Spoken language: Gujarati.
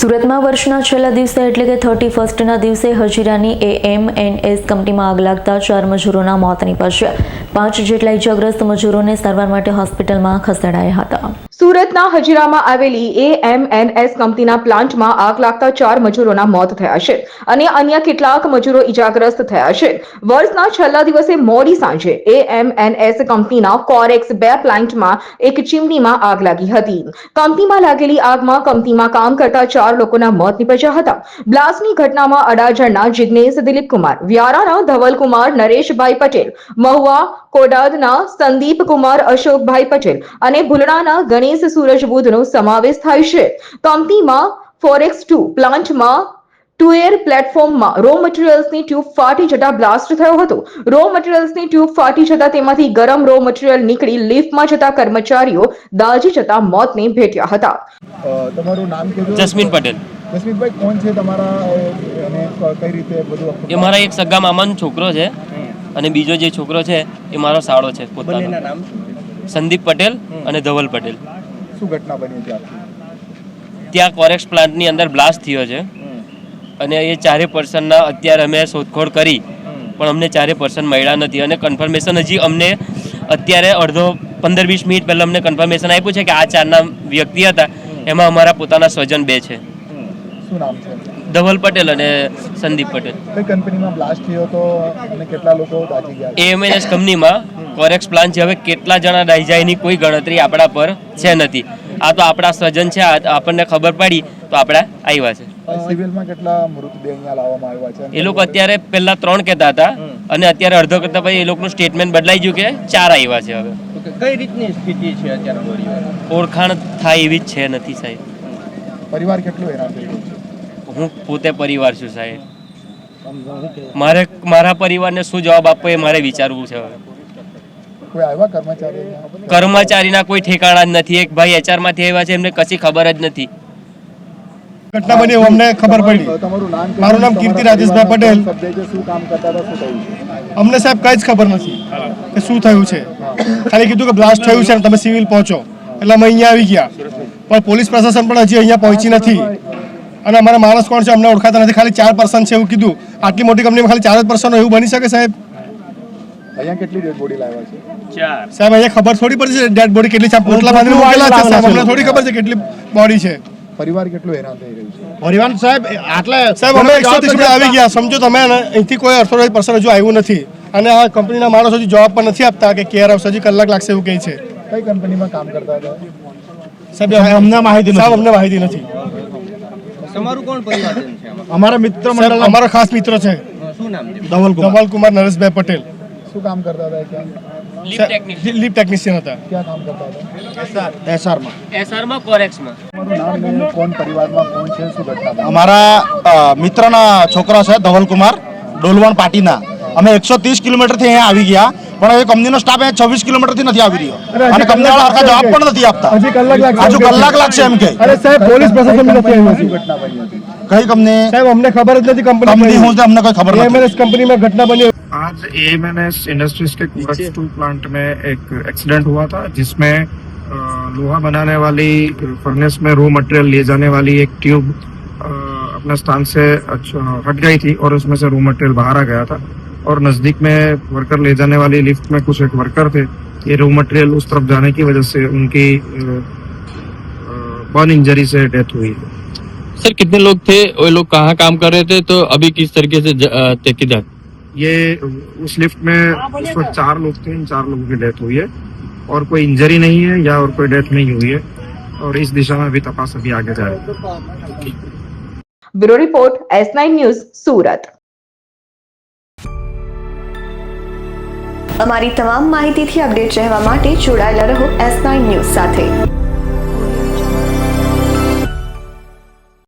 સુરતમાં વર્ષના છેલ્લા દિવસે એટલે કે થર્ટી ફર્સ્ટના દિવસે હજીરાની એ એમ એન એસ કંપનીમાં આગ લાગતા ચાર મજૂરોના મોત નીપજ્યા. પાંચ જેટલા ઇજાગ્રસ્ત મજૂરોને સારવાર માટે હોસ્પિટલમાં ખસેડાયા હતા. સુરતના હજીરામાં આવેલી એએમએનએસ કંપનીના પ્લાન્ટમાં આગ લાગતા ચાર મજૂરોના મોત થયા છે અને અન્ય કેટલાક મજૂરો ઇજાગ્રસ્ત થયા છે. વર્ષના છેલ્લા દિવસે મોડી સાંજે એ એમ એન્ડ એસ કંપનીના કોરેક્સ બે પ્લાન્ટમાં એક ચીમનીમાં આગ લાગી હતી. કંપનીમાં લાગેલી આગમાં કંપનીમાં કામ કરતા ચાર લોકોના મોત નીપજ્યા હતા. બ્લાસ્ટની ઘટનામાં અડાજણના જિજ્ઞેશ દિલીપકુમાર, વ્યારાના ધવલકુમાર નરેશભાઈ પટેલ, મહુવા કોડાદના સંદીપ કુમાર અશોકભાઈ પટેલ અને ભૂલડાના ગણેશ સૂરજ બુધનો સમાવેશ થાય છે. કંપનીમાં ફોરેક્સ ટુ પ્લાન્ટમાં ટુએર પ્લેટફોર્મમાં રો મટીરિયલ્સની ટ્યુબ ફાટી જતા બ્લાસ્ટ થયો હતો. રો મટીરિયલ્સની ટ્યુબ ફાટી જતા તેમાંથી ગરમ રો મટીરિયલ નીકળી લિફ્ટમાં જતા કર્મચારીઓ દાઝી જતા મોતને ભેટ્યા હતા. તમારું નામ કહેજો જસ્મીન પટેલ. જસ્મીનભાઈ કોણ છે તમારા અને કઈ રીતે બધું એ મારા એક સગા મામાનો છોકરો છે અને બીજો જે છોકરો છે એ મારો સાળો છે પોતાનો. નામ? સંદીપ પટેલ અને ધવલ પટેલ. શું ઘટના બની ત્યાં ત્યાં કોરેક્સ પ્લાન્ટની અંદર બ્લાસ્ટ થયો છે. અને એ ચારે પર્સનના અત્યારે અમે શોધખોળ કરી પણ અમને ચારે પર્સન મળ્યા નથી. અને કન્ફર્મેશન હજી અમને અત્યારે અડધો પંદર વીસ મિનિટ પહેલાં અમને કન્ફર્મેશન આપ્યું છે કે આ ચારના વ્યક્તિ હતા એમાં અમારા પોતાના સ્વજન બે છે. ધવલ પટેલ અને સંદીપ પટેલ. કઈ કંપનીમાં બ્લાસ્ટ થયો હતો અને કેટલા લોકો દાઝી ગયા એએમએનએસ કંપનીમાં કોરેક્સ પ્લાન છે. હવે કેટલા જણા રહી જાય એની કોઈ ગણતરી આપણા પર છે નથી. આ તો આપણા સ્વજન છે આપણને ખબર પડી તો આપણા આવ્યા છે. સિવિલમાં કેટલા મૃતદેહ અહીંયા લાવવામાં આવ્યા છે એ લોકો અત્યારે પહેલા ત્રણ કહેતા હતા અને અત્યારે અડધો કરતા પછી એ લોકોનું સ્ટેટમેન્ટ બદલાઈ ગયું કે ચાર આવ્યા છે હવે. કઈ રીતની સ્થિતિ છે અત્યારે ઓળખાણ થાય એવી જ છે નથી સાહેબ. પરિવાર કેટલો હેરાન થઈ ગયું છે? હું પોતે પરિવાર છું સાહેબ. મારે મારા પરિવારને શું જવાબ આપવો એ મારે વિચારવું છે હવે? કર્મચારીના કોઈ ઠેકાણા જ નથી. એક ભાઈ એચઆરમાંથી આવ્યા છે એમને કશી ખબર જ નથી. ઘટના બની અમને ખબર પડી. મારું નામ કીર્તિ રાજેશભાઈ પટેલ. અમને સાહેબ કઈ જ ખબર નથી કે શું થયું છે. ખાલી કીધું કે બ્લાસ્ટ થયું છે અને તમે સિવિલ પહોંચો. એટલે અમે અહીંયા આવી ગયા. પણ પોલીસ પ્રશાસન પણ હજી અહીંયા પહોંચી નથી. અને અમારા માણસ કોણ છે અમને ઓળખાતા નથી. ખાલી ચાર પર્સન છે એવું કીધું. આટલી મોટી કંપનીમાં ખાલી ચાર જ પર્સન એવું બની શકે સાહેબ? અહીંયા કેટલી ડેડ બોડી લાવ્યા છે? સાહેબ અહીંયા ખબર થોડી છે ડેડ બોડી કેટલી છે? પોટલા બાંધીને મૂકેલા છે સાહેબ. અમને થોડી ખબર છે કેટલી બોડી છે. પરિવાર કેટલું હેરાન થઈ રહ્યું છે? પરિવાર સાહેબ આટલા સાહેબ અમે એકસો ત્રીસ રૂપિયા આવી ગયા. સમજો તમે અહીંથી કોઈ અર્થોરાઇઝ પર્સન હજુ આવ્યું નથી. અને આ કંપનીના માણસો હજી જવાબ પણ નથી આપતા કે કેર આવશે. હજી કલાક લાગશે એવું કહે છે. કઈ કંપનીમાં કામ કરતા હતા? સાહેબ અમને માહિતી સાહેબ અમને માહિતી નથી. તમારું કોણ પરિવારજન છે? અમારા મિત્ર મંડળ અમારો ખાસ મિત્ર છે. શું નામ છે? ધવલ કુમાર નરેશભાઈ પટેલ. શું કામ કરતા હતા? ક્યાં? લીપ ટેકનિશિયન હતા. ક્યાં કામ કરતા હતા? એસઆરમાં એસઆરમાં કોરેક્સમાં કોણ પરિવારમાં કોણ છે? શું ઘટના અમારા મિત્રના છોકરા છે ધવલકુમાર ડોલવણ પાટીના. અમે એકસો ત્રીસ કિલોમીટરથી અહીંયા આવી ગયા પણ એ કંપનીનો સ્ટાફ અહીંયા છવ્વીસ કિલોમીટરથી નથી આવી રહ્યો. અને કંપનીવાળા હરખા જવાબ પણ નથી આપતા. હજુ કલાક લાગશે એમ કે. અરે સાહેબ પોલીસ પ્રશાસન કઈ કંપની? સાહેબ અમને ખબર જ નથી કંપની કંપની હું અમને કોઈ ખબર નથી. કંપનીમાં ઘટના બની आज एएमएनएस इंडस्ट्रीज़ के कोरक्स टू प्लांट में एक एक्सीडेंट हुआ था जिसमें लोहा बनाने वाली फर्नेस में रो मटेरियल ले जाने वाली एक ट्यूब अपने स्थान से हट गई थी और उसमें से रो मटेरियल बाहर आ गया था। और नज़दीक में वर्कर ले जाने वाली लिफ्ट में कुछ एक वर्कर थे। ये रो मटेरियल उस तरफ़ जाने की वजह से उनकी बर्न इंजरी से डेथ हुई। है सर कितने लोग थे? वो लोग कहाँ काम कर रहे थे? तो अभी किस तरीके से किधर ये उस लिफ्ट में उस वक्त चार लोग थे इन चार लोगों की डेथ हुई है और कोई इंजरी नहीं है या और कोई डेथ नहीं हुई है और इस दिशा में अभी तपास अभी आगे जा रहा है bureau report S nine news Surat અમારી તમામ માહિતીથી અપડેટ રહેવા માટે જોડાયેલા રહો એસ નાઇન ન્યૂઝ સાથે